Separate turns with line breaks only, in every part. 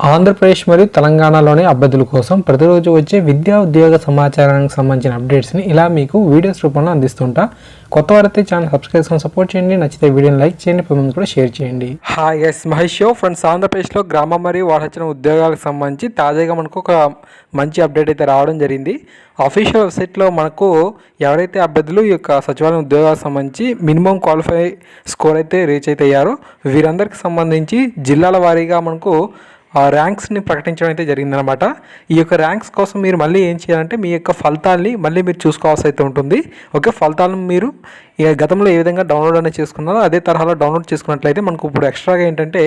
ఆంధ్రప్రదేశ్ మరియు తెలంగాణలోని అభ్యర్థుల కోసం ప్రతిరోజు వచ్చే విద్యా ఉద్యోగ సమాచారానికి సంబంధించిన అప్డేట్స్ని ఇలా మీకు వీడియోస్ రూపంలో అందిస్తుంటా. కొత్త వారైతే ఛానల్ సబ్స్క్రైబ్ సపోర్ట్ చేయండి. నచ్చితే వీడియోని లైక్ చేయండి. పది కూడా షేర్ చేయండి. హాయ్ ఎస్ మహేష్ ఫ్రెండ్స్ ఆంధ్రప్రదేశ్లో గ్రామ మరియు వాడొచ్చిన ఉద్యోగాలకు సంబంధించి తాజాగా మనకు ఒక మంచి అప్డేట్ అయితే రావడం జరిగింది. అఫీషియల్ వెబ్సైట్లో మనకు ఎవరైతే అభ్యర్థులు ఈ యొక్క సచివాలయం ఉద్యోగాలకు సంబంధించి మినిమం క్వాలిఫై స్కోర్ అయితే రీచ్ అయితే అయ్యారో వీరందరికి సంబంధించి జిల్లాల వారీగా మనకు ర్యాంక్స్ని ప్రకటించడం అయితే జరిగిందనమాట ఈ యొక్క ర్యాంక్స్ కోసం మీరు మళ్ళీ ఏం చేయాలంటే మీ యొక్క ఫలితాల్ని మళ్ళీ మీరు చూసుకోవాల్సి అయితే ఉంటుంది. ఓకే ఫలితాలను మీరు ఇక గతంలో ఏ విధంగా డౌన్లోడ్ అనేది చేసుకున్నారో అదే తరహాలో డౌన్లోడ్ చేసుకున్నట్లయితే మనకు ఇప్పుడు ఎక్స్ట్రాగా ఏంటంటే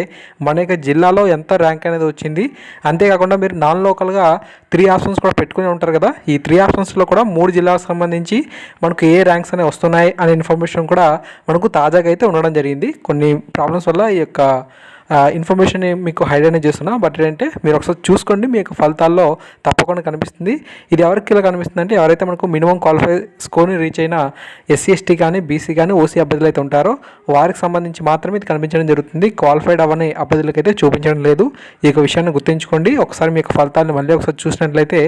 మన యొక్క జిల్లాలో ఎంత ర్యాంక్ అనేది వచ్చింది. అంతేకాకుండా మీరు నాన్ లోకల్గా త్రీ ఆప్షన్స్ కూడా పెట్టుకుని ఉంటారు కదా. ఈ త్రీ ఆప్షన్స్లో కూడా మూడు జిల్లాలకు సంబంధించి మనకు ఏ ర్యాంక్స్ అనేవి వస్తున్నాయి అనే ఇన్ఫర్మేషన్ కూడా మనకు తాజాగా అయితే ఉండడం జరిగింది. కొన్ని ప్రాబ్లమ్స్ వల్ల ఈ యొక్క ఇన్ఫర్మేషన్ మీకు హైడ్ అనేది చేస్తున్నా బట్ ఏంటంటే మీరు ఒకసారి చూసుకోండి మీకు ఫలితాల్లో తప్పకుండా కనిపిస్తుంది. ఇది ఎవరికి ఇలా కనిపిస్తుంది అంటే ఎవరైతే మనకు మినిమం క్వాలిఫై స్కోర్ని రీచ్ అయిన ఎస్సీ ఎస్టీ కానీ బీసీ కానీ ఓసీ అభ్యర్థులు అయితే ఉంటారో వారికి సంబంధించి మాత్రమే ఇది కనిపించడం జరుగుతుంది. క్వాలిఫైడ్ అవని అభ్యర్థులకైతే చూపించడం లేదు. ఈ యొక్క విషయాన్ని గుర్తుంచుకోండి. ఒకసారి మీ యొక్క ఫలితాలను మళ్ళీ ఒకసారి చూసినట్లయితే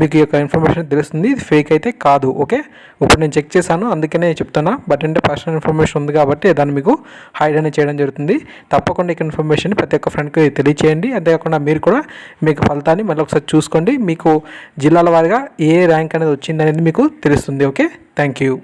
మీకు ఈ యొక్క ఇన్ఫర్మేషన్ తెలుస్తుంది. ఇది ఫేక్ అయితే కాదు ఓకే ఇప్పుడు నేను చెక్ చేశాను అందుకనే చెప్తున్నా. బట్ అంటే పర్సనల్ ఇన్ఫర్మేషన్ ఉంది కాబట్టి దాన్ని మీకు హైడ్ అనేది చేయడం జరుగుతుంది. తప్పకుండా ఇక ఇన్ఫర్మేషన్ ప్రతి ఒక్క ఫ్రెండ్కి తెలియచేయండి. అంతేకాకుండా మీరు కూడా మీకు ఫలితాన్ని మళ్ళీ ఒకసారి చూసుకోండి. మీకు జిల్లాల వారిగా ఏ ర్యాంక్ అనేది వచ్చింది అనేది మీకు తెలుస్తుంది. ఓకే? Thank you